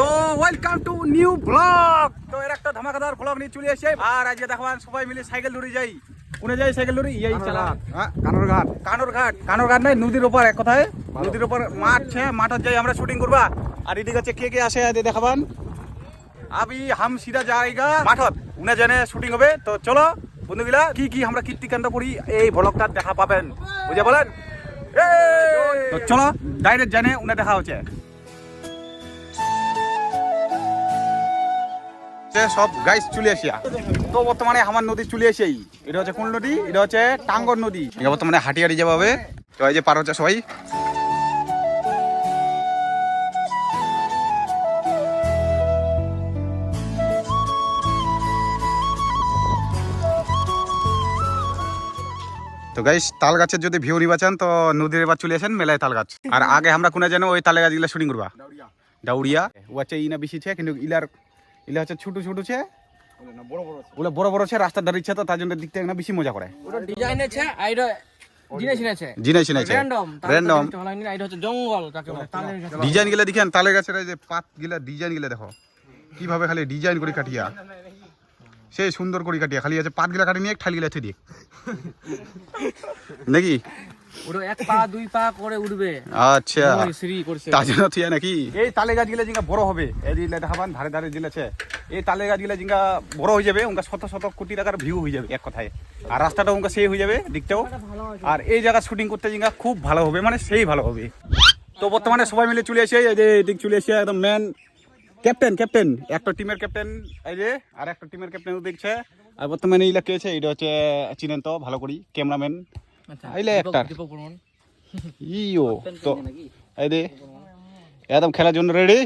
তো welcome to new blog তো এর একটা ধামাকাদার ব্লগ নিয়ে চলে এসে আর আজকে দেখবান সবাই মিলে সাইকেল ধরে যাই। কোনে যাই সাইকেল ধরে? এই চালা। কানোর ঘাট। কানোর ঘাট। কানোর ঘাট নাই নদীর উপর এক কথায়। নদীর উপর মাঠ আছে মাঠত যাই আমরা শুটিং করবা। আর এদিকে হচ্ছে কে কে আসে দেখাবান? আবি হাম সিধা জায়গা। মাঠত উনে জানে শুটিং হবে। তো চলো বন্ধুগুলা কি কি আমরা কীর্তিকাণ্ড করি এই ব্লগটা দেখা পাবেন। বুঝে বলেন! তো চলো ডাইরেক্ট জানে উনে দেখা হচ্ছে। যে সব গাইস চলে আসিয়া। তো বর্তমানে আমার নদী চলে আসেই এটা হচ্ছে কোন নদী? এটা হচ্ছে টাঙ্গর নদী। এটা বর্তমানে হাটিয়ারি যাবে হবে। তো এই যে পার হচ্ছে সবাই। তো গাইস তাল গাছের যদি ভিউ নিবা চান তো নদীর এবার চলে আসেন মেলায় তাল গাছ আর আগে আমরা কোনে জানো ওই তালে গাছগুলো শুটিং করবা? ডাউরিয়া। ও হচ্ছে ইনা বেশি কিন্তু ইলার ইলা হচ্ছে ছোট ছোট ছে। ওগুলো বড় বড় ছে। রাস্তার ধারে ইচ্ছা তো তার জন্য দেখতে না বেশি মজা করে। ওটা ডিজাইন আছে গাছ। ডিজাইনগুলা দেখেন তালের গাছের এই যে পাতগুলা ডিজাইনগুলা দেখো। কীভাবে খালি ডিজাইন করে কাটিয়া। সেই সুন্দর করে কাটিয়া খালি আছে পাতগুলা কাটি নিয়ে ঠালগুলা দিয়ে নাকি? ওটা এক পা দুই পা করে উঠবে। আচ্ছা। ওই সিঁড়ি করছে। তার জন্য থিয়া নাকি? এই তালে গাছগুলা জিঙ্গা বড় হবে। এই দিলে দেখাবান ধারে ধারে দিলে এই তালে গাছগুলা জিঙ্গা বড় হয়ে যাবে উনকা শত শত কোটি টাকার ভিউ হয়ে যাবে এক কথায়। আর রাস্তাটা উনকা সেই হয়ে যাবে দেখতেও আর এই জায়গা শুটিং করতে জিঙ্গা খুব ভালো হবে মানে সেই ভালো হবে। তো বর্তমানে সবাই মিলে চলে এসে এই যে এদিক চলে এসে একদম ম্যান ক্যাপ্টেন ক্যাপ্টেন একটা টিমের ক্যাপ্টেন এই যে আর একটা টিমের ক্যাপ্টেন দেখছে। আর বর্তমানে এইলা কে আছে এটা হচ্ছে চিনেন তো ভালো করি ক্যামেরাম্যান। আইলে বর্মন। ইও তো এই দে একদম খেলার জন্য রেডি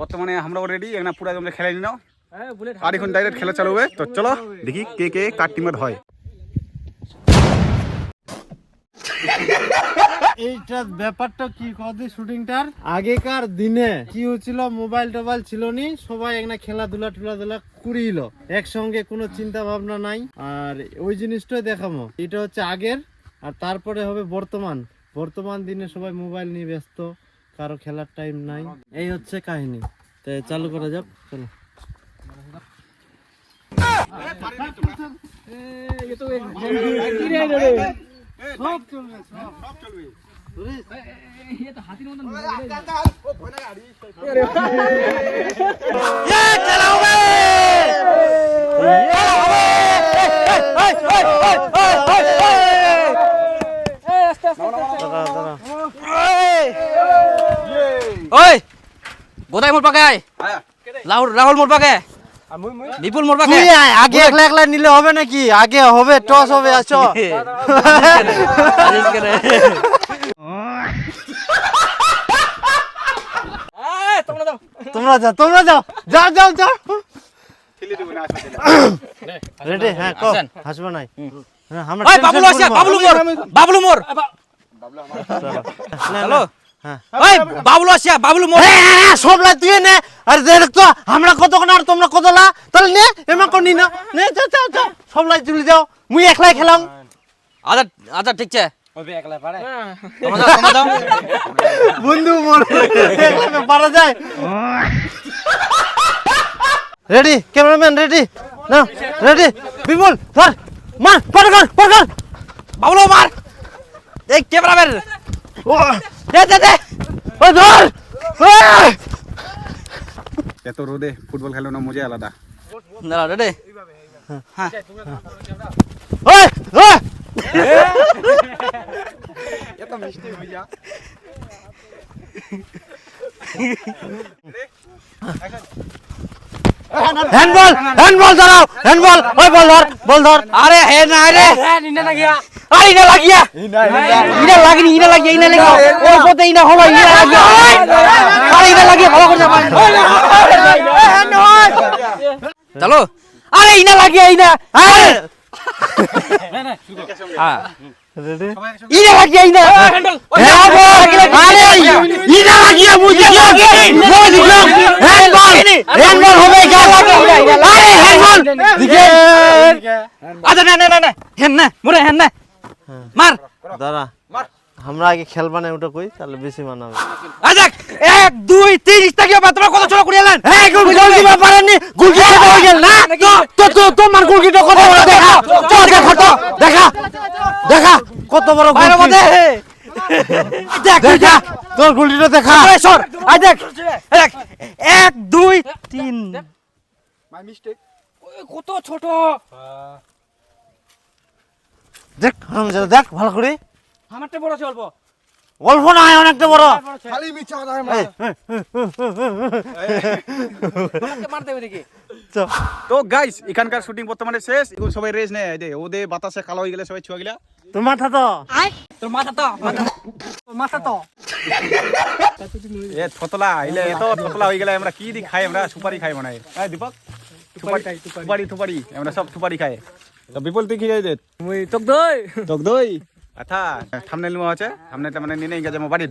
বর্তমানে আমরাও রেডি এখানে পুরো একদম খেলাই নিও হ্যাঁ, আর এখন ডাইরেক্ট খেলা চালু হবে তো চলো দেখি কে কে কার টিমের হয়। এইটা ব্যাপারটা কি কদি শুটিংটার আগেকার দিনে কি হচ্ছিল মোবাইল টোবাইল ছিল নি সবাই একটা খেলাধুলা টুলাধুলা করিল একসঙ্গে কোনো চিন্তা ভাবনা নাই আর ওই জিনিসটাই দেখাবো এটা হচ্ছে আগের আর তারপরে হবে বর্তমান বর্তমান দিনে সবাই মোবাইল নিয়ে ব্যস্ত কারও খেলার টাইম নাই এই হচ্ছে কাহিনী তো চালু করা যাক চলো সব চলবে ওই বোধাই মোর পাকে আয় রাহুল রাহুল মোর পাকে বিপুল মোর পাকে আগে একলা একলা নিলে হবে নাকি আগে হবে টস হবে আছো আজিজ করে এই, তোমরা যাও তোমরা যাও। যাও যাও যাও। রেডি হ্যাঁ কো। হাসবো নাই। হ্যাঁ, আমরা ওই বাবলু করব। বাবলু মোর বাবলু মোর। হ্যালো? হ্যাঁ। ওই বাবলু আছে বাবলু মোর। হ্যাঁ, হ্যাঁ, হ্যাঁ, সব লাই তুই নে। আর দেখ তো আমরা কতক্ষণ আর তোমরা কত লা তাহলে নে এমন কোন না নে। যাও যাও যাও সব লাই চলে যাও। মুই একলাই খেলাম। আচ্ছা আচ্ছা ঠিক আছে। তোমরা যাও তোমরা যাও বন্ধু একলা পারা যায়। Ready cameraman ready. না রেডি। বিমল ধর। মার পার কর পার কর বাবলু মার। এই ক্যামেরাম্যান। ও দে দে দে। ও ধর! এত রোদে ফুটবল খেলানো মজা আলাদা। দাঁড়াও রেডি? ওই! ওই হ্যান্ডবল হ্যান্ডবল দাঁড়াও হ্যান্ডবল ওই বল ধর বল ধর। আরে হে না রে। ইনা লাগিয়া। আরে ইনা লাগিয়া। ইনা লাগিনি ইনা লাগিয়া ইনা লাগিয়া। ওই পথে ইনা হলো ইনা লাগিয়া। আরে ইনা লাগিয়া ভালো করে যাবা চলো। আরে ইনা লাগিয়া ইনা। আরে। হ্যাঁ। আচ্ছা মোরে দাঁড়া আমরা আগে খেলবা না ওটা কই তাহলে বেশি মানাবে এক দুই তিন ইস্তা কি তোমরা কত হ্যাঁ পারেননি হয়ে গেল না তো তো তোমার কত বড় দেখা তো দেখো তো দেখা দেখা কত বড় দেখা তোর গুলিটা দেখা। সর। আই দেখ। দেখ। এক দুই তিন। মাই মিস্টেক কত ছোট। দেখ হারামজাদা, দেখ ভালো করে। আমারটা বড় আছে অল্প। অল্প না অনেকটা বড়। খালি মিছা কথা এই, তোমাকে মারতে হবে চ। তো গাইস এখানকার শুটিং বর্তমানে শেষ। এখন সবাই রেস নেয় যে ওদের বাতাসে কালো হয়ে গেলে সবাই ছুয়া গেলা। তোর মাথা তো। তোর মাথা তো মাথা তোর মাথা তো। এ থতলা ইলে এত থতলা হয়ে গেলে আমরা কি দি খাই আমরা সুপারি খাই মনে হয়। দীপক সুপারি সুপারি আমরা সব সুপারি খাই। তো বিপুল তুই কি খাই দে? মুই তোক দই। টক দই? আচ্ছা থামনেল মো আছে থামনেলটা মানে নিয়ে গেছে আমার বাড়ির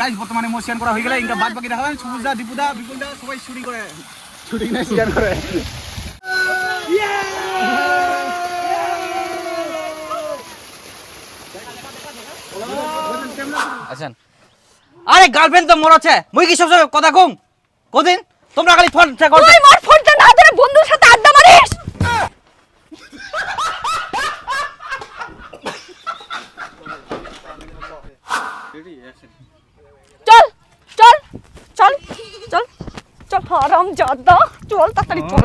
গাইস বর্তমানে মোশন করা হয়ে গেলে ইনকা বাদ বাকি দেখাবেন সুবুজদা দীপুদা বিপুলদা সবাই শুটিং করে। শুটিং না স্ক্যান করে। আছেন আরে গার্লফ্রেন্ড তো মোর আছে। মুই কি সব কথা কম? কদিন? তোমরা খালি ফোন ঠিক করতে তুই মোর ফোনটা না ধরে বন্ধুর সাথে আড্ডা মারিস? চল চল চল চল চল হারাম জাদা চল তাড়াতাড়ি চল